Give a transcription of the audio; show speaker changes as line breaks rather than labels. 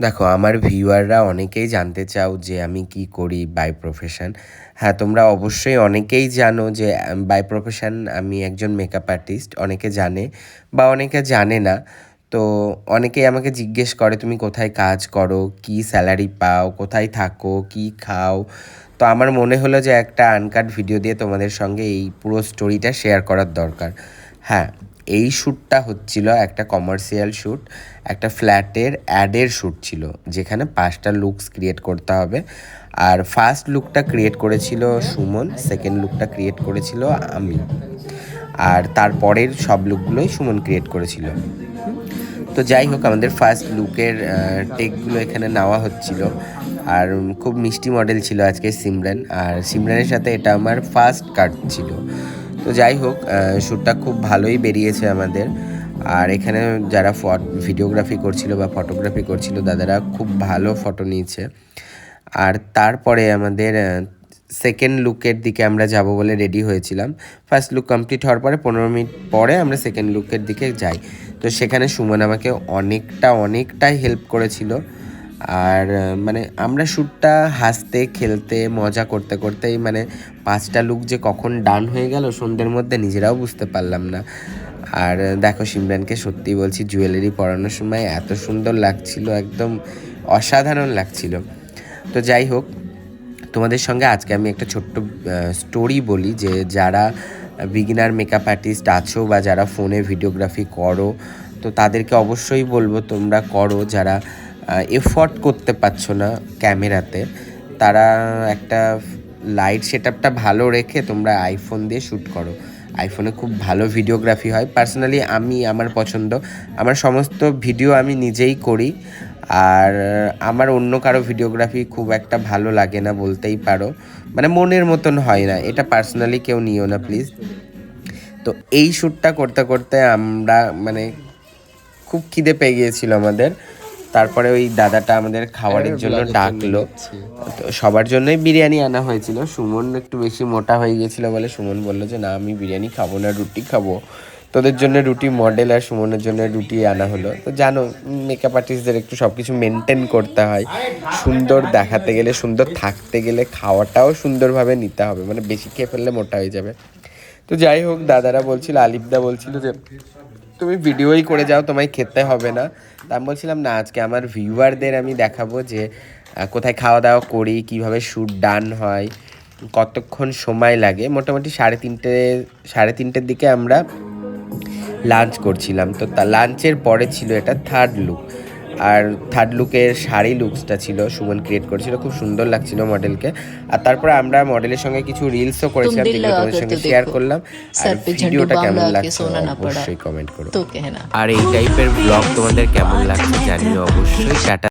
দেখো, আমার ভিউয়াররা অনেকেই জানতে চাও যে আমি কি করি বাই প্রফেশন হ্যাঁ তোমরা অবশ্যই অনেকেই জানো যে বাই প্রফেশন আমি একজন মেকআপ আর্টিস্ট অনেকে জানে বা অনেকে জানে না। তো অনেকেই আমাকে জিজ্ঞেস করে, তুমি কোথায় কাজ করো? কি স্যালারি পাও? কোথায় থাকো? কি খাও? তো আমার মনে হলো যে একটা আনকাট ভিডিও দিয়ে তোমাদের সঙ্গে এই পুরো স্টোরিটা শেয়ার করার দরকার। হ্যাঁ এই শ্যুটটা হচ্ছিল একটা কমার্শিয়াল শ্যুট একটা ফ্ল্যাটের অ্যাডের শ্যুট ছিল, যেখানে পাঁচটা লুকস ক্রিয়েট করতে হবে। আর ফার্স্ট লুকটা ক্রিয়েট করেছিল সুমন সেকেন্ড লুকটা ক্রিয়েট করেছিল আমি। আর তারপরের সব লুকগুলোই সুমন ক্রিয়েট করেছিল। তো যাই হোক, আমাদের ফার্স্ট লুকের টেকগুলো এখানে নেওয়া হচ্ছিল। আর খুব মিষ্টি মডেল ছিল আজকে সিমরান। আর সিমরানের সাথে এটা আমার ফার্স্ট কাট ছিল। তো যাই হোক শ্যুটটা খুব ভালোই বেরিয়েছে আমাদের। আর এখানে যারা ফট ভিডিওগ্রাফি করছিল বা ফটোগ্রাফি করছিল দাদারা খুব ভালো ফটো নিয়েছে। আর তারপরে আমাদের সেকেন্ড লুকের দিকে আমরা যাব বলে রেডি হয়েছিলাম। ফার্স্ট লুক কমপ্লিট হওয়ার পরে পনেরো মিনিট পরে আমরা সেকেন্ড লুকের দিকে যাই। তো সেখানে সুমন আমাকে অনেকটা, অনেকটাই হেল্প করেছিল। আর মানে আমরা শ্যুটটা হাসতে, খেলতে, মজা করতে, করতেই মানে পাঁচটা লুক যে কখন ডান হয়ে গেল সন্ধ্যের মধ্যে নিজেরাও বুঝতে পারলাম না। আর দেখো সিমরানকে সত্যি বলছি জুয়েলারি পরানোর সময় এত সুন্দর লাগছিল, একদম অসাধারণ লাগছিল। তো যাই হোক তোমাদের সঙ্গে আজকে আমি একটা ছোট্ট স্টোরি বলি যে যারা বিগিনার মেকআপ আর্টিস্ট আছো বা যারা ফোনে ভিডিওগ্রাফি করো, তো তাদেরকে অবশ্যই বলব তোমরা করো। যারা এফোর্ট করতে পারছ না ক্যামেরাতে, তারা একটা লাইট সেট আপটা ভালো রেখে তোমরা আইফোন দিয়ে শ্যুট করো। আইফোনে খুব ভালো ভিডিওগ্রাফি হয়। পার্সোনালি আমি, আমার পছন্দ। আমার সমস্ত ভিডিও আমি নিজেই করি। আর আমার অন্য কারও ভিডিওগ্রাফি খুব একটা ভালো লাগে না বলতেই পারো। মানে মনের মতন হয় না এটা পার্সোনালি কেউ নিও না প্লিজ তো এই শ্যুটটা করতে করতে আমরা মানে খুব খিদে পেয়ে গিয়েছিল আমাদের। তারপরে ওই দাদাটা আমাদের খাবারের জন্য ডাকলো। তো সবার জন্যই বিরিয়ানি আনা হয়েছিল। সুমন একটু বেশি মোটা হয়ে গিয়েছিল বলে সুমন বলল যে না আমি বিরিয়ানি খাব না রুটি খাব। তোদের জন্য রুটি মডেল আর সুমনের জন্য রুটি আনা হলো। তো জানো মেকআপ আর্টিস্টদের একটু সব কিছু মেনটেন করতে হয়। সুন্দর দেখাতে গেলে, সুন্দর থাকতে গেলে খাওয়াটাও সুন্দরভাবে নিতে হবে। মানে বেশি খেয়ে ফেললে মোটা হয়ে যাবে। তো যাই হোক, দাদারা বলছিল, আলিপদা বলছিল যে, তুমি ভিডিওই করে যাও, তোমায় খেতে হবে না। তা আমি বলছিলাম, না, আজকে আমার ভিউয়ারদের আমি দেখাবো যে কোথায় খাওয়া দাওয়া করি, কীভাবে শ্যুট ডান হয়, কতক্ষণ সময় লাগে। মোটামুটি সাড়ে তিনটে, সাড়ে তিনটের দিকে আমরা লাঞ্চ করছিলাম। তো তা লাঞ্চের পরে ছিল এটা থার্ড লুক আর থার্ড লুকের শাড়ি লুকসটা ছিল সুমন ক্রিয়েট করেছিল খুব সুন্দর লাগছিল মডেলকে আর তারপরে আমরা মডেলের সঙ্গে কিছু রিলসও করেছিলাম যেগুলো তোমাদের সঙ্গে শেয়ার করলাম। আর ভিডিওটা কেমন লাগছে অবশ্যই কমেন্ট করো। আর এই টাইপের ব্লগ তোমাদের কেমন লাগছে জানিও অবশ্যই। টাটা